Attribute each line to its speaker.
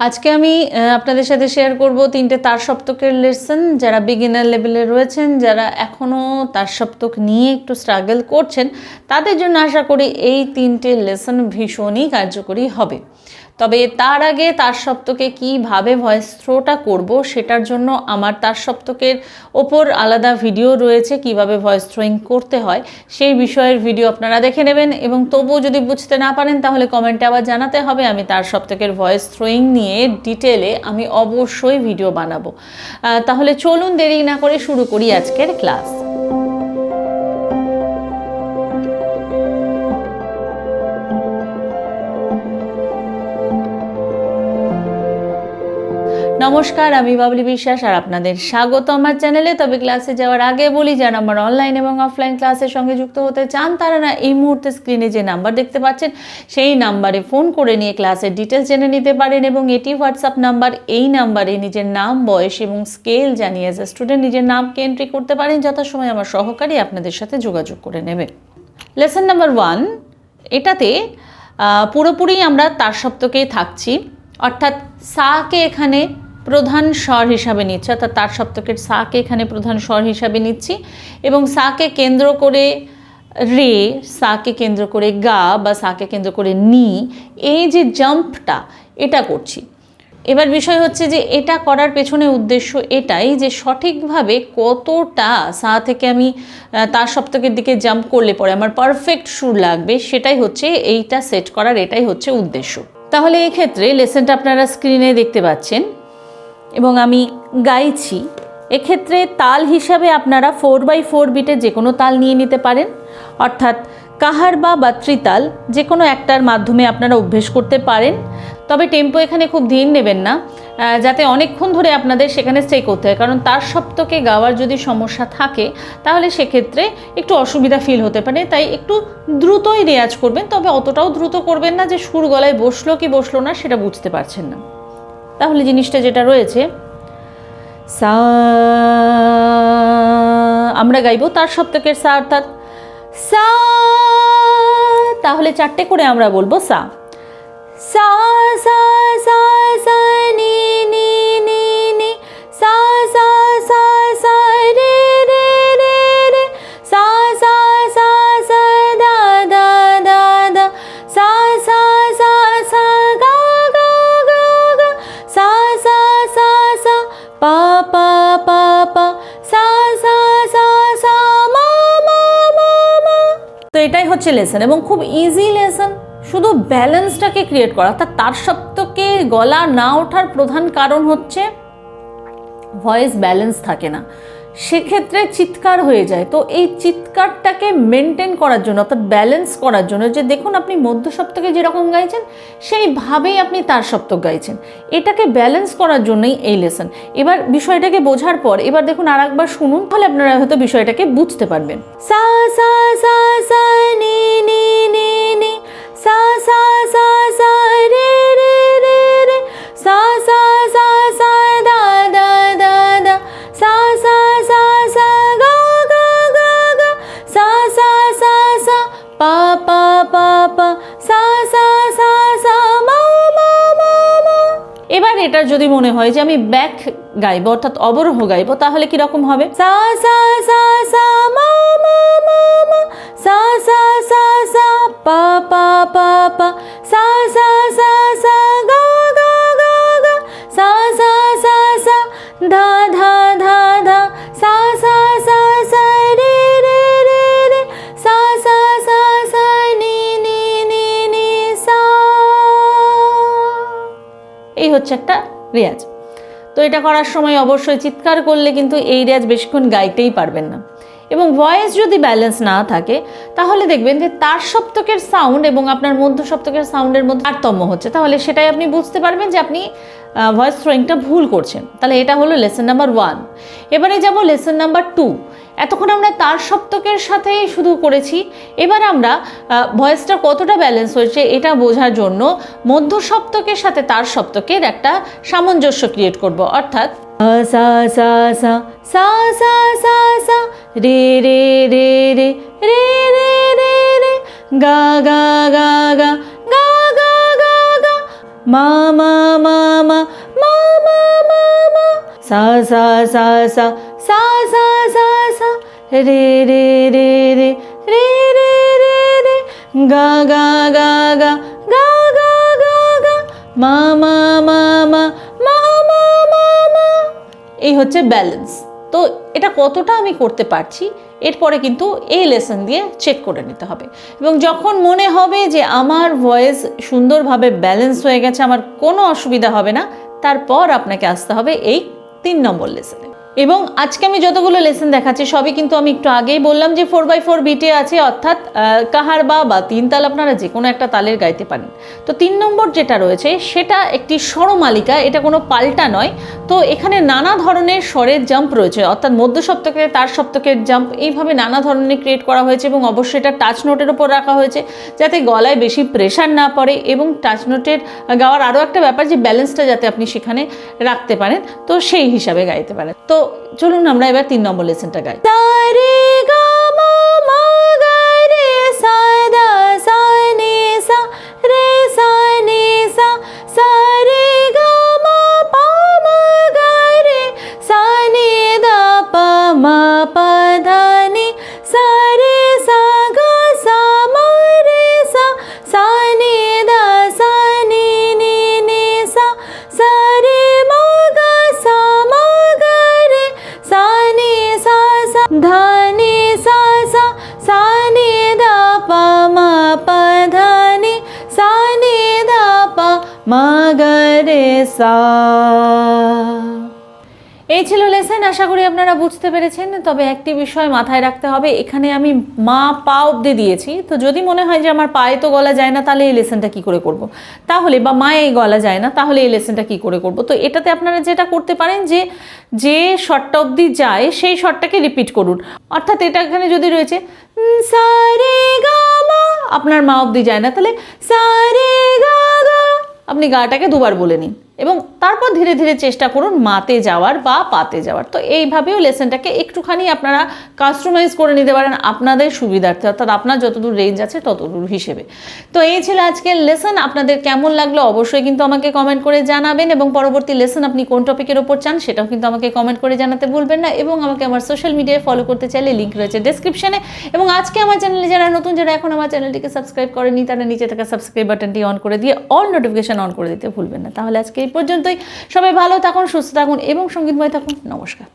Speaker 1: আজকে আমি আপনাদের সাথে শেয়ার করব তিনটে তার সপ্তকের লেসন যারা বিগিনার লেভেলে রয়েছেন, যারা এখনও তার সপ্তক নিয়ে একটু স্ট্রাগল করছেন, তাদের জন্য আশা করি এই তিনটে লেসন ভীষণই কার্যকরী হবে। তবে তার আগে তার সপ্তকে কীভাবে ভয়েস থ্রোটা করব সেটার জন্য আমার তার সপ্তকের ওপর আলাদা ভিডিও রয়েছে, কীভাবে ভয়েস থ্রোয়িং করতে হয় সেই বিষয়ের ভিডিও আপনারা দেখে নেবেন। এবং তবুও যদি বুঝতে না পারেন, তাহলে কমেন্টে আবার জানাতে হবে, আমি তার সপ্তকের ভয়েস থ্রোয়িং নিয়ে ডিটেলে আমি অবশ্যই ভিডিও বানাবো। তাহলে চলুন দেরি না করে শুরু করি আজকের ক্লাস নমস্কার, আমি বাবলি বিশ্বাস আর আপনাদের স্বাগত আমার চ্যানেলে। তবে ক্লাসে যাওয়ার আগে বলি, যারা আমার অনলাইন এবং অফলাইন ক্লাসের সঙ্গে যুক্ত হতে চান, তারা না এই মুহূর্তে স্ক্রিনে যে নাম্বার দেখতে পাচ্ছেন, সেই নাম্বারে ফোন করে নিয়ে ক্লাসের ডিটেলস জেনে নিতে পারেন এবং এটি হোয়াটসঅ্যাপ নাম্বার এই নাম্বারে নিজের নাম, বয়স এবং স্কেল জানিয়ে এজ স্টুডেন্ট নিজের নামকে এন্ট্রি করতে পারেন, যথাসময় আমার সহকারী আপনাদের সাথে যোগাযোগ করে নেবে। লেসন নাম্বার ওয়ান এটাতে পুরোপুরি আমরা তার সপ্তকেই থাকছি, অর্থাৎ সাকে এখানে প্রধান স্বর হিসাবে নিচ্ছি, অর্থাৎ তার সপ্তকের সাকে এখানে প্রধান স্বর হিসাবে নিচ্ছি, এবং সাকে কেন্দ্র করে রে, সাকে কেন্দ্র করে গা, বা সাকে কেন্দ্র করে নি, এই যে জাম্পটা, এটা করছি। এবার বিষয় হচ্ছে যে এটা করার পেছনে উদ্দেশ্য এটাই যে সঠিকভাবে কতটা সা থেকে আমি তার সপ্তকের দিকে জাম্প করলে পরে আমার পারফেক্ট সুর লাগবে, সেটাই হচ্ছে এইটা সেট করার, এটাই হচ্ছে উদ্দেশ্য। তাহলে এক্ষেত্রে ক্ষেত্রে লেসনটা আপনারা স্ক্রিনে দেখতে পাচ্ছেন। এবং আমি গাইছি, এক্ষেত্রে তাল হিসাবে আপনারা ফোর বাই ফোর বিটে যে কোনো তাল নিয়ে নিতে পারেন। অর্থাৎ কাহার বা ত্রিতাল যে কোনো একটার মাধ্যমে আপনারা অভ্যেস করতে পারেন। তবে টেম্পো এখানে খুব ধীর নেবেন না যাতে অনেকক্ষণ ধরে আপনাদের সেখানে স্টে করতে হয়। কারণ তার সপ্তকে গাওয়ার যদি সমস্যা থাকে, তাহলে সেক্ষেত্রে একটু অসুবিধা ফিল হতে পারে। তাই একটু দ্রুতই রেয়াজ করবেন, তবে অতটাও দ্রুত করবেন না যে সুর গলায় বসল কি বসল না, সেটা বুঝতে পারছেন না। তাহলে জিনিসটা যেটা রয়েছে, সা, আমরা গাইব তার সপ্তকের সা অর্থাৎ সা, তাহলে চারটে করে আমরা বলব সা। সা সা সা সা, নি নি নি নি, সা সা লেসন এবং খুব ইজি লেসন শুধু ব্যালেন্সটাকে ক্রিয়েট করা। অর্থাৎ তার সপ্তকে গলা না ওঠার প্রধান কারণ হচ্ছে ভয়েস ব্যালেন্স থাকে না। সেক্ষেত্রে চিৎকার হয়ে যায়। তো এই চিৎকারটাকে মেনটেন করার জন্য, অর্থাৎ ব্যালেন্স করার জন্য, যে দেখুন আপনি মধ্য সপ্তকে যেরকম গাইছেন, সেইভাবেই আপনি তার সপ্তক গাইছেন। এটাকে ব্যালেন্স করার জন্যই এই লেসন এবার বিষয়টাকে বোঝার পর, এবার দেখুন আর একবার শুনুন, তাহলে আপনারা হয়তো বিষয়টাকে বুঝতে পারবেন। সা সা সা সা, নি নি পা পা পা sa সা সা সা, মা মা মা মা। এবার এটা যদি মনে হয় যে আমি ব্যাক গাইবো, অর্থাৎ অবরোহ গাইবো, তাহলে কি রকম হবে? সা সা সা সা, মা মা মা মা, সা সা সা সা, পা পা পা পা হচ্ছে একটা রেয়াজ। তো এটা করার সময় অবশ্যই চিৎকার করলে কিন্তু এই রেয়াজ বেশিক্ষণ গাইতেই পারবেন না। এবং ভয়েস যদি ব্যালেন্স না থাকে, তাহলে দেখবেন যে তার সপ্তকের সাউন্ড এবং আপনার মধ্য সপ্তকের সাউন্ডের মধ্যে তারতম্য হচ্ছে। তাহলে সেটাই আপনি বুঝতে পারবেন যে আপনি ভয়েস থ্রোয়িংটা ভুল করছেন। তাহলে এটা হলো লেসন নাম্বার ওয়ান এবারে যাব লেসন নাম্বার টু এতক্ষণ আমরা তার সপ্তকের সাথেই শুধু করেছি। এবার আমরা ভয়েসটা কতটা ব্যালেন্স হয়েছে এটা বোঝার জন্য মধ্য সপ্তকের সাথে তার সপ্তকের একটা সামঞ্জস্য ক্রিয়েট করব। অর্থাৎ সা সা সা সা সা সা সা, রে রে রে রে রে রে রে রে, গা গা গা গা গা গা গা গা মা মা মা মা, সা সা সা সা সা সা সা সা রে রে রে রে রে রে রে রে গা গা গা গা গা গা গা গা মা মা মা মা মা মা মা মা এই হচ্ছে ব্যালেন্স তো এটা কতটা আমি করতে পারছি, এরপরে কিন্তু এই লেসন দিয়ে চেক করে নিতে হবে। এবং যখন মনে হবে যে আমার ভয়েস সুন্দরভাবে ব্যালেন্স হয়ে গেছে, আমার কোনো অসুবিধা হবে না, তারপর আপনাকে আসতে হবে এই তিন নম্বর লেসনে এবং আজকে আমি যতগুলো লেসন দেখাচ্ছি, সবই কিন্তু আমি একটু আগেই বললাম যে ফোর বাই ফোর বিটে আছে, অর্থাৎ কাহার বা বা তিন তাল আপনারা যে কোনো একটা তালের গাইতে পারেন। তো তিন নম্বর যেটা রয়েছে, সেটা একটি স্বরমালিকা, এটা কোনো পাল্টা নয়। তো এখানে নানা ধরনের স্বরের জাম্প রয়েছে, অর্থাৎ মধ্য সপ্তকে, তার সপ্তকের জাম্প এইভাবে নানা ধরনের ক্রিয়েট করা হয়েছে এবং অবশ্যই এটা টাচ নোটের ওপর রাখা হয়েছে, যাতে গলায় বেশি প্রেশার না পড়ে এবং টাচ নোটের গাওয়ার আরও একটা ব্যাপার যে ব্যালেন্সটা যাতে আপনি সেখানে রাখতে পারেন, তো সেই হিসাবে গাইতে পারেন। তো চলুন আমরা এবার তিন নম্বর লেসনটা গাই। সারে সা এই ছিল লেসেন, আশা করি আপনারা বুঝতে পেরেছেন, তবে একটি বিষয় মাথায় রাখতে হবে, এখানে আমি মা পা অব্দি দিয়েছি, তো যদি মনে হয় যে আমার পায়ে তো গলা যায় না, তাহলে এই লেসনটা কি করে করব। তাহলে, বা মায়ে এই গলা যায় না, তাহলে এই লেসেনটা কি করে করব? তো এটাতে আপনারা যেটা করতে পারেন যে যে শটটা অবধি যায়, সেই শটটাকে রিপিট করুন। অর্থাৎ এটা এখানে যদি রয়েছে গা আপনার মা অবধি যায় না, তাহলে আপনি গাটাকে দুবার বলে নিন। এবং তারপর ধীরে ধীরে চেষ্টা করুন মাতে যাওয়ার বা পাতে যাওয়ার। তো এইভাবেও লেসনটাকে একটুখানি আপনারা কাস্টমাইজ করে নিতে পারেন আপনাদের সুবিধার্থে, অর্থাৎ আপনার যতদূর রেঞ্জ আছে ততদূর হিসেবে। তো এই ছিল আজকের লেসন আপনাদের কেমন লাগল অবশ্যই কিন্তু আমাকে কমেন্ট করে জানাবেন এবং পরবর্তী লেসন আপনি কোন টপিকের ওপর চান সেটাও কিন্তু আমাকে কমেন্ট করে জানাতে ভুলবেন না এবং আমাকে আমার সোশ্যাল মিডিয়ায় ফলো করতে চাইলে লিঙ্ক রয়েছে ডেসক্রিপশনে এবং আজকে আমার চ্যানেলে যারা নতুন, যারা এখন আমার চ্যানেলটিকে সাবস্ক্রাইব করেনি তারা নিচে থাকা সাবস্ক্রাইব বাটনটি অন করে দিয়ে অল নোটিফিকেশন অন করে দিতে ভুলবেন না। তাহলে আজকে এই পর্যন্তই। সবাই ভালো থাকুন সুস্থ থাকুন এবং সঙ্গীতময় থাকুন। নমস্কার।